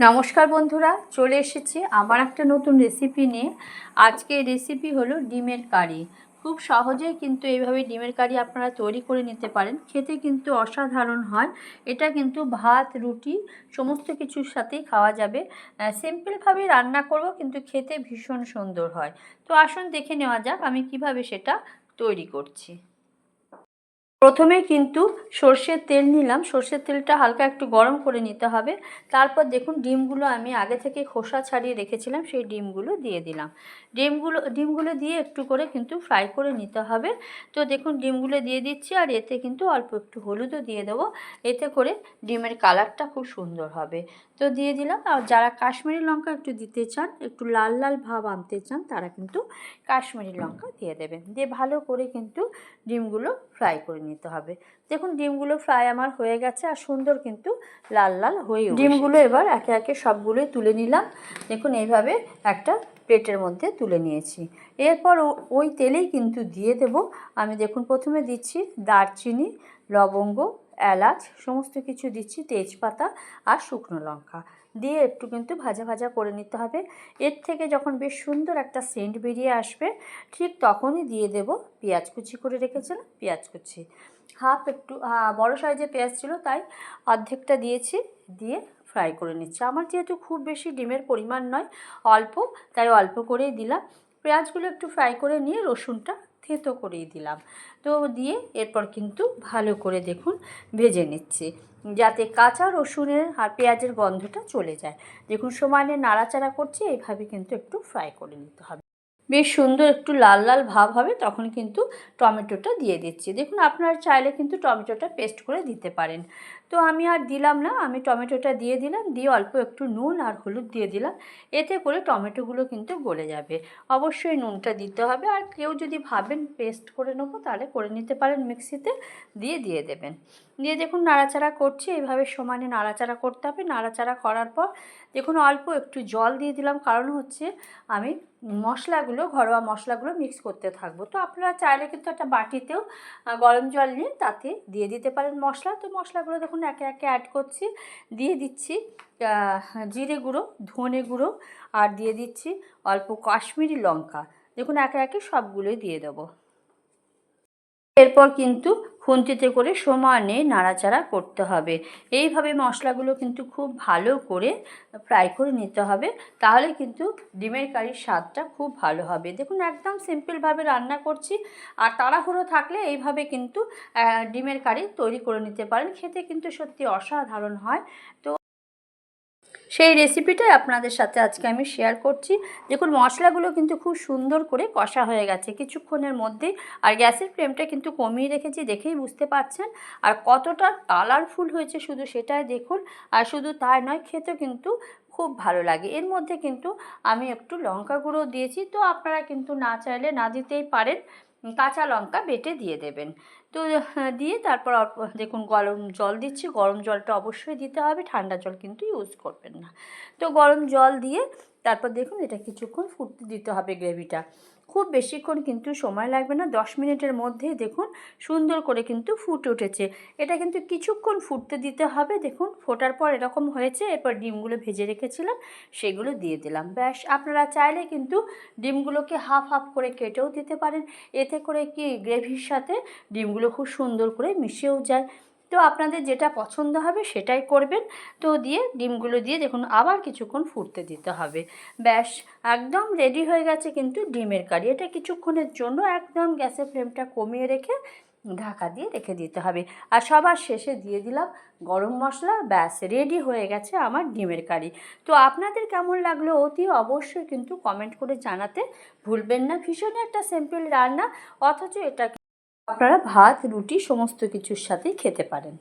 নমস্কার বন্ধুরা, চলে এসেছি আবার একটা নতুন রেসিপি নিয়ে। আজকে রেসিপি হলো ডিমের কারি। খুব সহজেই কিন্তু এইভাবে ডিমের কারি আপনারা তৈরি করে নিতে পারেন। খেতে কিন্তু অসাধারণ হয়। এটা কিন্তু ভাত, রুটি, সমস্ত কিছুর সাথেই খাওয়া যাবে। সিম্পলভাবে রান্না করব কিন্তু খেতে ভীষণ সুন্দর হয়। তো আসুন দেখে নেওয়া যাক আমি কীভাবে সেটা তৈরি করছি। প্রথমে কিন্তু সর্ষের তেল নিলাম। সর্ষের তেলটা হালকা একটু গরম করে নিতে হবে। তারপর দেখুন, ডিমগুলো আমি আগে থেকে খোসা ছাড়িয়ে রেখেছিলাম, সেই ডিমগুলো দিয়ে দিলাম। ডিমগুলো ডিমগুলো দিয়ে একটু করে কিন্তু ফ্রাই করে নিতে হবে। তো দেখুন, ডিমগুলো দিয়ে দিচ্ছি আর এতে কিন্তু অল্প একটু হলুদও দিয়ে দেবো। এতে করে ডিমের কালারটা খুব সুন্দর হবে। তো দিয়ে দিলাম। আর যারা কাশ্মীরি লঙ্কা একটু দিতে চান, একটু লাল লাল ভাব আনতে চান, তারা কিন্তু কাশ্মীরি লঙ্কা দিয়ে দেবেন। দিয়ে ভালো করে কিন্তু ডিমগুলো ফ্রাই করে নিতে হবে। দেখুন, ডিমগুলো ফ্রাই আমার হয়ে গেছে আর সুন্দর কিন্তু লাল লাল হয়ে ডিমগুলো এবার একে একে সবগুলোই তুলে নিলাম। দেখুন, এইভাবে একটা প্লেটের মধ্যে তুলে নিয়েছি। এরপর ওই তেলেই কিন্তু দিয়ে দেব। আমি দেখুন, প্রথমে দিচ্ছি দারচিনি, লবঙ্গ এলাচ, সমস্ত কিছু দিচ্ছি তেজপাতা আর শুকনো লঙ্কা। দিয়ে একটু কিন্তু ভাজা ভাজা করে নিতে হবে। এর থেকে যখন বেশ সুন্দর একটা সেন্ট বেরিয়ে আসবে, ঠিক তখনই দিয়ে দেব পেঁয়াজ কুচি করে রেখেছিলাম, পেঁয়াজ কুচি। হাফ একটু বড় সাইজের পেঁয়াজ ছিল, তাই অর্ধেকটা দিয়েছি, দিয়ে ফ্রাই করে নিচ্ছি। আমার যেহেতু খুব বেশি ডিমের পরিমাণ নয়, অল্প, তাই অল্প করেই দিলাম। পেঁয়াজগুলো একটু ফ্রাই করে নিয়ে রসুনটা থেতো করেই দিলাম। তো দিয়ে এরপর কিন্তু ভালো করে দেখুন ভেজে নিচ্ছে। যাতে কাঁচা রসুনের আর পেঁয়াজের গন্ধটা চলে যায়। দেখুন সমানে নাড়াচাড়া করছে, এইভাবে কিন্তু একটু ফ্রাই করে নিতে হবে। বেশ সুন্দর একটু লাল লাল ভাব হবে, তখন কিন্তু টমেটোটা দিয়ে দিচ্ছি। দেখুন, আপনারা চাইলে কিন্তু টমেটোটা পেস্ট করে দিতে পারেন। তো আমি আর দিলাম না, আমি টমেটোটা দিয়ে দিলাম, দিয়ে অল্প একটু নুন আর হলুদ দিয়ে দিলাম। এতে করে টমেটোগুলো কিন্তু গলে যাবে। অবশ্যই নুনটা দিতে হবে, আর কেউ যদি ভাবেন পেস্ট করে নেব, তাহলে করে নিতে পারেন মিক্সিতে, দিয়ে দিয়ে দেবেন। দিয়ে দেখুন, নাড়াচাড়া করছি এইভাবে সমানে নাড়াচাড়া করতে হবে। নাড়াচাড়া করার পর দেখুন, অল্প একটু জল দিয়ে দিলাম, কারণ হচ্ছে আমি মশলাগুলো, ঘরোয়া মশলাগুলো মিক্স করতে থাকব। তো আপনারা চাইলে কিন্তু একটা বাটিতেও গরম জল নিয়ে তাতে দিয়ে দিতে পারেন মশলা। তো মশলাগুলো দেখুন একে একে অ্যাড করছি। দিয়ে দিচ্ছি জিরে গুঁড়ো, ধনে গুঁড়ো আর দিয়ে দিচ্ছি অল্প কাশ্মীরি লঙ্কা। দেখুন একে একে সবগুলোই দিয়ে দেবো। এরপর কিন্তু খুন্তিতে করে সমানে নাড়াচাড়া করতে হবে। এইভাবে মশলাগুলো কিন্তু খুব ভালো করে ফ্রাই করে নিতে হবে। তাহলে কিন্তু ডিমের কারির স্বাদটা খুব ভালো হবে। দেখুন, একদম সিম্পলভাবে রান্না করছি। আর তাড়াহুড়ো থাকলে এইভাবে কিন্তু ডিমের কারি তৈরি করে নিতে পারেন। খেতে কিন্তু সত্যি অসাধারণ হয়। তো সেই রেসিপিটাই আপনাদের সাথে আজকে আমি শেয়ার করছি। দেখুন, মশলাগুলো কিন্তু খুব সুন্দর করে কষা হয়ে গেছে। কিছুক্ষণের মধ্যেই আর গ্যাসের ফ্লেমটা কিন্তু কমিয়ে রেখেছি দেখেই বুঝতে পারছেন। আর কতটা কালারফুল হয়েছে শুধু সেটাই দেখুন। আর শুধু তাই নয় খেতে কিন্তু খুব ভালো লাগে। এর মধ্যে কিন্তু আমি একটু লঙ্কা গুঁড়ো দিয়েছি। তো আপনারা কিন্তু না চাইলে না দিতেই পারেন। কাঁচা লঙ্কা বেটে দিয়ে দেবেন। তো দিয়ে তারপর দেখুন, গরম জল দিচ্ছি। গরম জলটা অবশ্যই দিতে হবে, ঠান্ডা জল কিন্তু ইউজ করবেন না। তো গরম জল দিয়ে তারপর দেখুন, এটা কিছুক্ষণ ফুটতে দিতে হবে গ্রেভিটা। খুব বেশিক্ষণ কিন্তু সময় লাগবে না। দশ মিনিটের মধ্যেই দেখুন সুন্দর করে কিন্তু ফুটে উঠেছে। এটা কিন্তু কিছুক্ষণ ফুটতে দিতে হবে। দেখুন ফোটার পর এরকম হয়েছে, এরপর ডিমগুলো ভেজে রেখেছিলাম, সেগুলো দিয়ে দিলাম। ব্যাস, আপনারা চাইলে কিন্তু ডিমগুলোকে হাফ হাফ করে কেটেও দিতে পারেন। এতে করে কি, গ্রেভির সাথে ডিমগুলো খুব সুন্দর করে মিশেও যায়। তো আপনাদের যেটা পছন্দ হবে সেটাই করবেন। তো দিয়ে ডিমগুলো দিয়ে দেখুন আবার কিছুক্ষণ ফুটতে দিতে হবে। ব্যাস, একদম রেডি হয়ে গেছে কিন্তু ডিমের কারি। এটা কিছুক্ষণের জন্য একদম গ্যাসের ফ্লেমটা কমিয়ে রেখে ঢাকা দিয়ে রেখে দিতে হবে। আর সবার শেষে দিয়ে দিলাম গরম মশলা। ব্যাস রেডি হয়ে গেছে আমার ডিমের কারি। তো আপনাদের কেমন লাগল অতি অবশ্যই কিন্তু কমেন্ট করে জানাতে ভুলবেন না। ভীষণ একটা সিম্পল রান্না, অথচ এটাকে আপনারা ভাত রুটি সমস্ত কিছুর সাথেই খেতে পারেন।